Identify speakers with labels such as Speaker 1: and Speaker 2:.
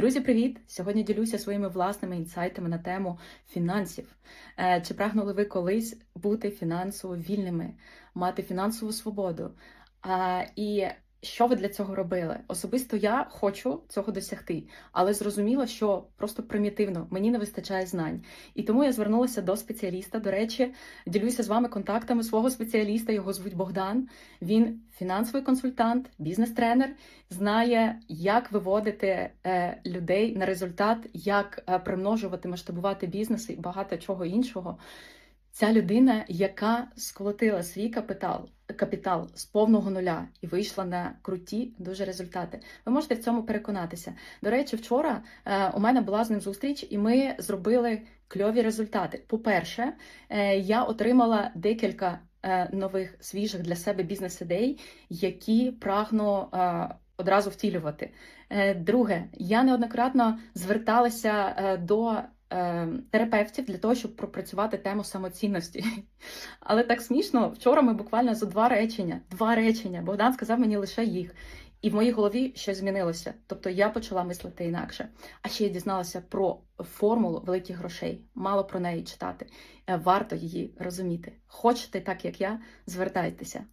Speaker 1: Друзі, привіт! Сьогодні ділюся своїми власними інсайтами на тему фінансів. Е, Чи прагнули ви колись бути фінансово вільними, мати фінансову свободу? І що ви для цього робили? Особисто я хочу цього досягти, але зрозуміла, що просто примітивно мені не вистачає знань. І тому я звернулася до спеціаліста. До речі, ділюся з вами контактами свого спеціаліста. Його звуть Богдан. Він фінансовий консультант, бізнес-тренер, знає, як виводити е, людей на результат, як е, примножувати, масштабувати бізнес і багато чого іншого. Ця людина, яка сколотила свій капітал, капітал з повного нуля і вийшла на круті дуже результати. Ви можете в цьому переконатися. До речі, вчора е, у мене була з ним зустріч, і ми зробили кльові результати. По-перше, е, я отримала декілька е, нових свіжих для себе бізнес-ідей, які прагну одразу втілювати. Друге, я неоднократно зверталася до терапевтів для того, щоб пропрацювати тему самоцінності. Але так смішно, вчора ми буквально за два речення, два речення, Богдан сказав мені лише їх. І в моїй голові щось змінилося. Тобто я почала мислити інакше. А ще я дізналася про формулу великих грошей. Мало про неї читати. Е, Варто її розуміти. Хочете так, як я, звертайтеся.